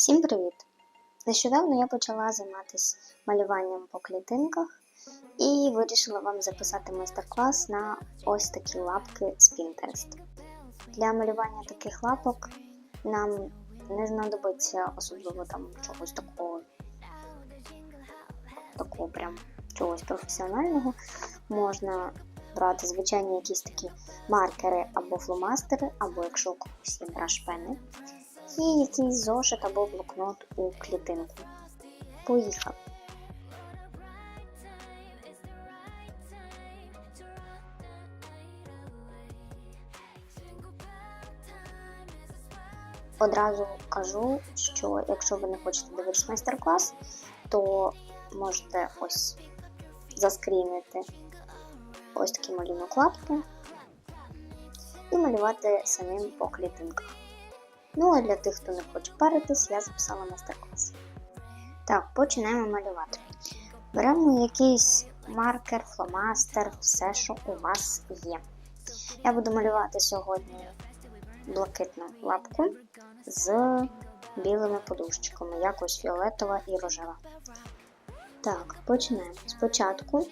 Всім привіт! Нещодавно я почала займатися малюванням по клітинках і вирішила вам записати майстер-клас на ось такі лапки з Pinterest. Для малювання таких лапок нам не знадобиться особливо там чогось такого, такого прям чогось професіонального. Можна брати звичайні якісь такі маркери або фломастери, або якщо у когось є браш-пени і якийсь зошит або блокнот у клітинку. Поїхав. Одразу кажу, що якщо ви не хочете дивитися майстер-клас, то можете ось заскрінити ось такі малюнок лапки і малювати самим по клітинках. Ну а для тих, хто не хоче паритись, я записала майстер-клас. Так, починаємо малювати. Беремо якийсь маркер, фломастер, все, що у вас є. Я буду малювати сьогодні блакитну лапку з білими подушечками, якось фіолетова і рожева. Так, починаємо. Спочатку,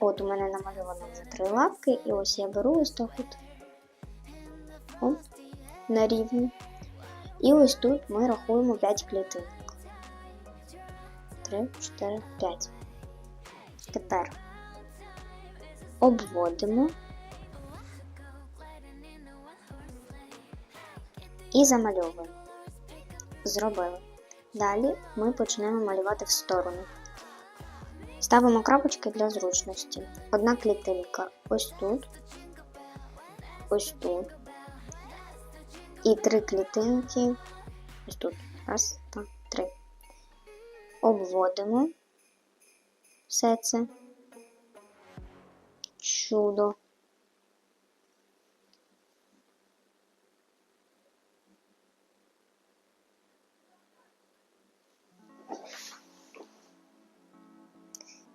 от у мене намальовано вже три лапки, і ось я беру ось так. От на рівні. І ось тут ми рахуємо 5 клітинок. 3, 4, 5. Тепер обводимо і замальовуємо. Зробили. Далі ми почнемо малювати в сторону. Ставимо крапочки для зручності. Одна клітинка ось тут, ось тут. І три клітинки. Ось тут. Раз, два, три. Обводимо все це. Чудо.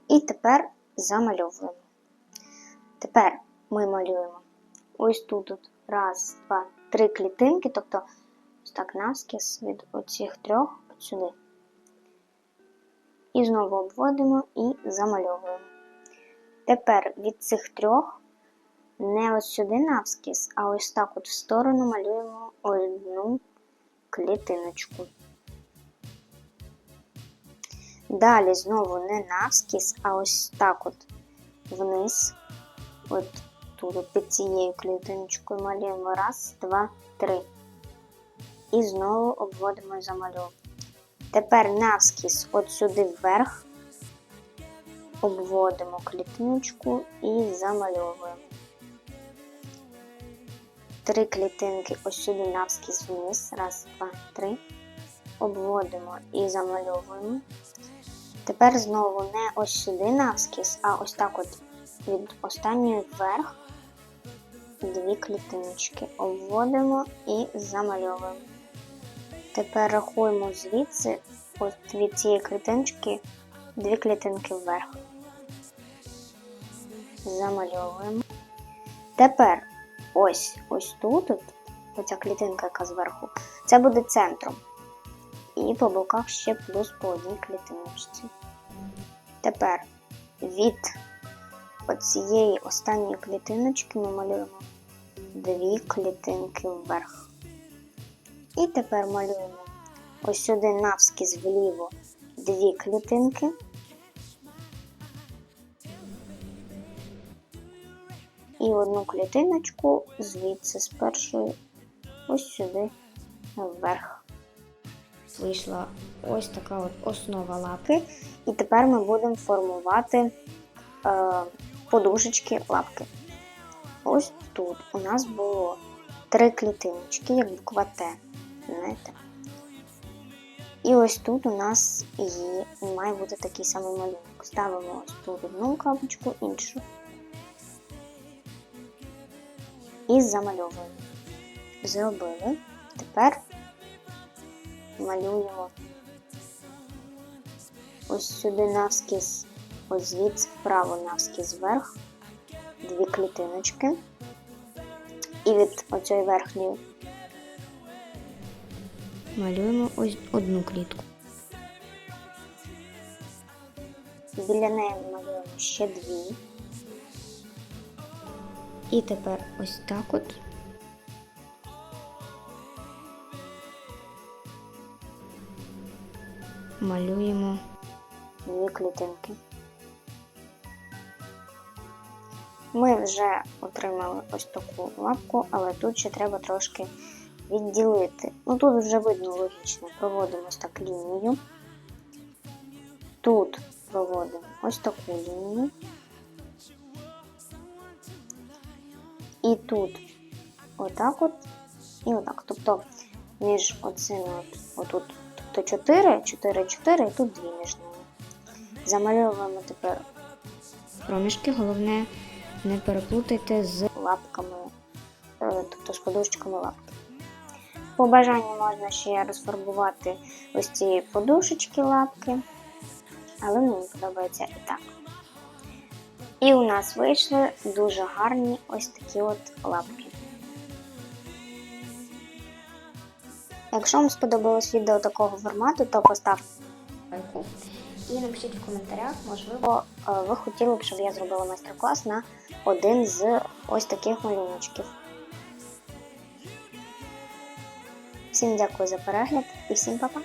І тепер замальовуємо. Тепер ми малюємо ось тут раз, два, три клітинки, тобто ось так навскіз від оцих трьох от сюди. І знову обводимо і замальовуємо. Тепер від цих трьох не ось сюди навскіз, а ось так от в сторону малюємо одну клітиночку. Далі знову не навскіз, а ось так от вниз. От тут під цією клітиночкою малюємо раз, два, три. І знову обводимо і замальовуємо. Тепер навскіз от сюди вверх обводимо клітиночку і замальовуємо. Три клітинки ось сюди навскіз вниз. Раз, два, три. Обводимо і замальовуємо. Тепер знову не ось сюди навскіз, а ось так от від останньої вверх дві клітиночки. Обводимо і замальовуємо. Тепер рахуємо звідси, от від цієї клітиночки, дві клітинки вверх. Замальовуємо. Тепер ось ось тут, от, оця клітинка, яка зверху, це буде центром. І по боках ще плюс по одній клітиночці. Тепер від оцієї останньої клітиночки ми малюємо дві клітинки вверх. І тепер малюємо ось сюди навскіз вліво дві клітинки. І одну клітиночку звідси з першої ось сюди вверх. Вийшла ось така от основа лапки. І тепер ми будемо формувати е, подушечки лапки. Ось тут у нас було три клітиночки, як буква Т. Знаєте? І ось тут у нас є, має бути такий самий малюнок. Ставимо ось тут одну крапочку, іншу. І замальовуємо. Зробили. Тепер малюємо ось сюди навскіз, ось звідси вправо навскіз вверх, дві клітиночки. І від оцієї верхньої малюємо ось одну клітку. Біля неї малюємо ще дві. І тепер ось так от. Малюємо дві клітинки. Ми вже отримали ось таку лапку, але тут ще треба трошки відділити. Ну тут вже видно логічно. Проводимо ось так лінію. Тут проводимо ось таку лінію. І тут отак от і отак. Тобто між оцими от, отут, тобто 4, 4, 4 і тут 2 між ними. Замальовуємо тепер проміжки, головне не переплутайте з лапками, е, тобто з подушечками лапки. По бажанню можна ще розфарбувати ось ці подушечки лапки, але мені подобається і так. І у нас вийшли дуже гарні ось такі от лапки. Якщо вам сподобалось відео такого формату, то поставте лайку і напишіть в коментарях, можливо, е, ви хотіли б, щоб я зробила майстер-клас на один з ось таких малюночків. Всім дякую за перегляд і всім па-па!